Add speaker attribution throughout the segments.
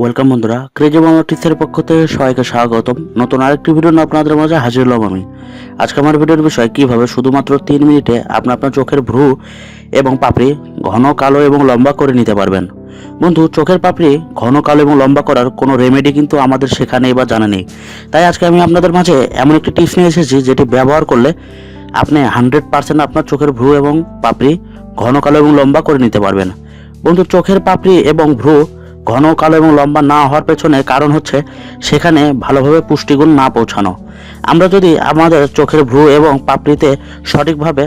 Speaker 1: Welcome বন্ধুরা crazy Bangla টিচারের পক্ষ থেকে সবাইকে স্বাগতম। নতুন আরেকটি ভিডিও নিয়ে আপনাদের মাঝে হাজির হলাম আমি। আজকে আমার ভিডিওর বিষয় কীভাবে শুধুমাত্র তিন মিনিটে আপনি আপনার চোখের ভ্রু এবং পাপড়ি ঘন, কালো এবং লম্বা করে নিতে পারবেন। বন্ধু, চোখের পাপড়ি ঘন, কালো এবং লম্বা করার কোনো রেমেডি কিন্তু আমাদের সেখানে বা জানা নেই। তাই আজকে আমি আপনাদের মাঝে এমন একটি টিপস নিয়ে এসেছি, যেটি ব্যবহার করলে আপনি হান্ড্রেড পার্সেন্ট আপনার চোখের ভ্রু এবং পাপড়ি ঘন, কালো এবং লম্বা করে নিতে পারবেন। বন্ধু, চোখের পাপড়ি এবং ভ্রু ঘন কালো এবং লম্বা না হওয়ার পেছনে কারণ হচ্ছে সেখানে ভালোভাবে পুষ্টিগুণ না পৌঁছানো। আমরা যদি আমাদের চোখের ভ্রু এবং পাপড়িতে সঠিকভাবে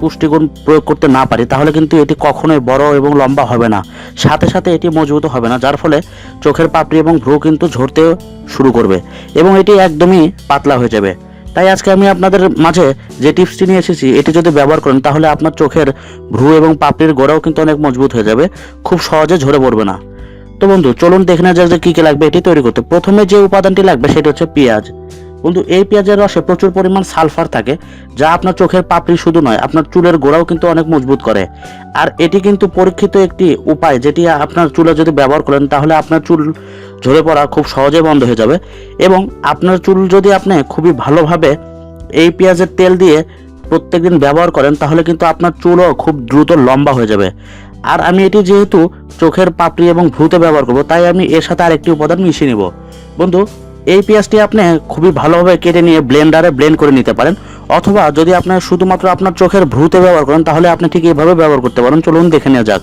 Speaker 1: পুষ্টিগুণ প্রয়োগ করতে না পারি, তাহলে কিন্তু এটি কখনোই বড় এবং লম্বা হবে না। সাথে সাথে এটি মজবুত হবে না, যার ফলে চোখের পাপড়ি এবং ভ্রু কিন্তু ঝরতে শুরু করবে এবং এটি একদমই পাতলা হয়ে যাবে। তাই আজকে আমি আপনাদের মাঝে যে টিপসটি নিয়ে এসেছি, এটি যদি ব্যবহার করেন, তাহলে আপনার চোখের ভ্রু এবং পাপড়ির গোড়াও কিন্তু অনেক মজবুত হয়ে যাবে। খুব সহজে ঝরে পড়বে না। তো বন্ধু, চলুন দেখে নেওয়া যাক যে কী কী লাগবে, এটি তৈরি করতে। প্রথমে যে উপাদানটি লাগবে সেটি হচ্ছে পেঁয়াজ। বন্ধু, এই পেঁয়াজের রসে প্রচুর পরিমাণ সালফার থাকে, যা আপনার চোখের পাপড়ি শুধু নয়, আপনার চুলের গোড়াও কিন্তু অনেক মজবুত করে। আর এটি কিন্তু পরীক্ষিত একটি উপায়, যেটি আপনার চুলে যদি ব্যবহার করেন, তাহলে আপনার চুল ঝরে পড়া খুব সহজে বন্ধ হয়ে যাবে। এবং আপনার চুল যদি আপনি খুবই ভালোভাবে এই পেঁয়াজের তেল দিয়ে প্রত্যেকদিন ব্যবহার করেন, তাহলে কিন্তু আপনার চুলও খুব দ্রুত লম্বা হয়ে যাবে। আর আমি এটি যেহেতু চোখের পাপড়ি এবং ভ্রুতে ব্যবহার করব, তাই আমি এর সাথে আরেকটি উপাদান মিশিয়ে নেব। বন্ধু, এই পেঁয়াজটি আপনি খুবই ভালোভাবে কেটে নিয়ে ব্লেন্ডারে ব্লেন্ড করে নিতে পারেন, অথবা যদি আপনার শুধুমাত্র আপনার চোখের ভ্রুতে ব্যবহার করেন, তাহলে আপনি ঠিক এইভাবে ব্যবহার করতে পারেন। চলুন দেখে নেওয়া যাক।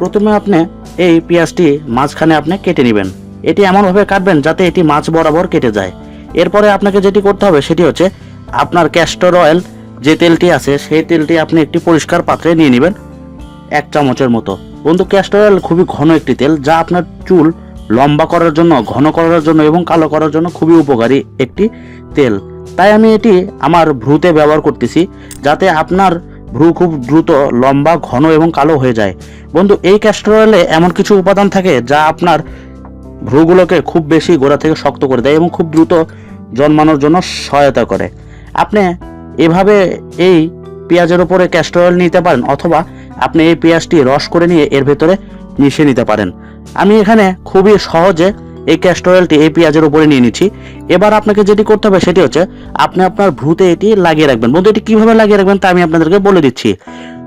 Speaker 1: প্রথমে আপনি এই পেঁয়াজটি মাঝখানে আপনি কেটে নেবেন। এটি এমনভাবে কাটবেন যাতে এটি মাছ বরাবর কেটে যায়। এরপরে আপনাকে যেটি করতে হবে, সেটি হচ্ছে আপনার ক্যাস্টর অয়েল যে তেলটি আছে, সেই তেলটি আপনি একটি পরিষ্কার পাত্রে নিয়ে নেবেন। এক চামচের মতো। বন্ধু ক্যাস্টর অয়েল খুবই ঘন একটি তেল, যা আপনার চুল লম্বা করার জন্য, ঘন করার জন্য এবং কালো করার জন্য খুবই উপকারী একটি তেল। তাই আমি এটি আমার ভ্রুতে ব্যবহার করতেছি, যাতে আপনার ভ্রু খুব দ্রুত লম্বা, ঘন এবং কালো হয়ে যায়। বন্ধু, এই ক্যাস্টর অয়েলে এমন কিছু উপাদান থাকে, যা আপনার ভ্রুগুলোকে খুব বেশি গোড়া থেকে শক্ত করে দেয় এবং খুব দ্রুত জন্মানোর জন্য সহায়তা করে। আপনি এভাবে এই পেঁয়াজের ওপরে ক্যাস্টর অয়েল নিতে পারেন, অথবা আপনি এই পেঁয়াজটি রস করে নিয়ে এর ভেতরে মিশিয়ে নিতে পারেন। আমি এখানে খুবই সহজে এই ক্যাস্টর অয়েলটি এই পেঁয়াজের উপরে নিয়ে নিচ্ছি। এবার আপনাকে যেটি করতে হবে সেটি হচ্ছে, আপনি আপনার ভ্রুতে এটি লাগিয়ে রাখবেন। বন্ধু, এটি কীভাবে লাগিয়ে রাখবেন তা আমি আপনাদেরকে বলে দিচ্ছি।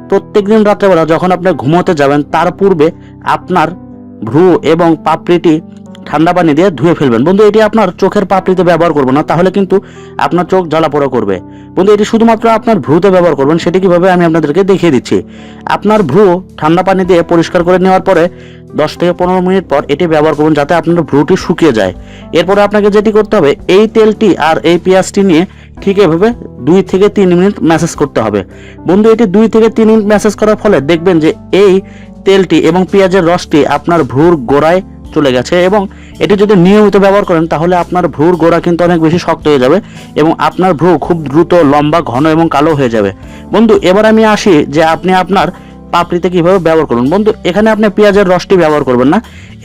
Speaker 1: প্রত্যেকদিন রাত্রেবেলা যখন আপনি ঘুমোতে যাবেন, তার পূর্বে আপনার ভ্রু এবং পাপড়িটি ঠান্ডা পানি দিয়ে ধুয়ে ফেলবেন। বন্ধু, এটি আপনার চোখের পাপড়িতে ব্যবহার করবেন না, তাহলে কিন্তু আপনার চোখ জ্বালাপোড়া করবে। বন্ধু, এটি শুধুমাত্র আপনার ভ্রুতে ব্যবহার করবেন, সেটি কীভাবে আমি আপনাদেরকে দেখিয়ে দিচ্ছি। আপনার ভ্রু ঠান্ডা পানি দিয়ে পরিষ্কার করে নেওয়ার পরে দশ থেকে পনেরো মিনিট পর এটি ব্যবহার করুন যাতে আপনার ভ্রুটি শুকিয়ে যায়। এরপরে আপনাকে যেটি করতে হবে, এই তেলটি আর এই পেঁয়াজটি নিয়ে ঠিক এভাবে দুই থেকে তিন মিনিট ম্যাসেজ করতে হবে। বন্ধু, এটি দুই থেকে তিন মিনিট ম্যাসেজ করার ফলে দেখবেন যে এই তেলটি এবং পেঁয়াজের রসটি আপনার ভ্রুর গোড়ায় চলে গেছে এবং এটি যদি নিয়মিত ব্যবহার করেন, তাহলে আপনার ভ্রুর গোড়া কিন্তু অনেক বেশি শক্ত হয়ে যাবে এবং আপনার ভ্রু খুব দ্রুত, লম্বা, ঘন এবং কালো হয়ে যাবে। বন্ধু, এবার আমি আসি যে আপনি আপনার পাপড়িতে কীভাবে ব্যবহার করুন। বন্ধু, এখানে আপনি পেঁয়াজের রসটি ব্যবহার করবেন না।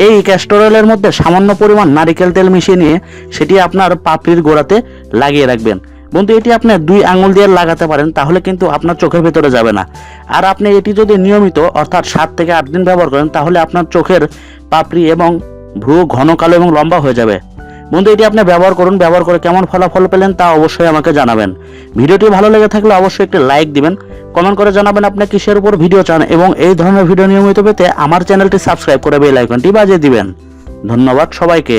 Speaker 1: এই ক্যাস্টর অয়েলের মধ্যে সামান্য পরিমাণ নারিকেল তেল মিশিয়ে নিয়ে সেটি আপনার পাপড়ির গোড়াতে লাগিয়ে রাখবেন। বন্ধু, এটি আপনি দুই আঙুল দিয়ে লাগাতে পারেন, তাহলে কিন্তু আপনার চোখের ভেতরে যাবে না। আর আপনি এটি যদি নিয়মিত, অর্থাৎ সাত থেকে আট দিন ব্যবহার করেন, তাহলে আপনার চোখের পাপড়ি এবং ভ্রু ঘন, কালো এবং লম্বা হয়ে যাবে। বন্ধু, এটি আপনি ব্যবহার করুন। ব্যবহার করে কেমন ফলাফল পেলেন তা অবশ্যই আমাকে জানাবেন। ভিডিওটি ভালো লেগে থাকলে অবশ্যই একটি লাইক দিবেন। কমেন্ট করে জানাবেন আপনি কিসের উপর ভিডিও চান এবং এই ধরনের ভিডিও নিয়মিত পেতে আমার চ্যানেলটি সাবস্ক্রাইব করে বেল আইকনটি বাজিয়ে দিবেন। ধন্যবাদ সবাইকে।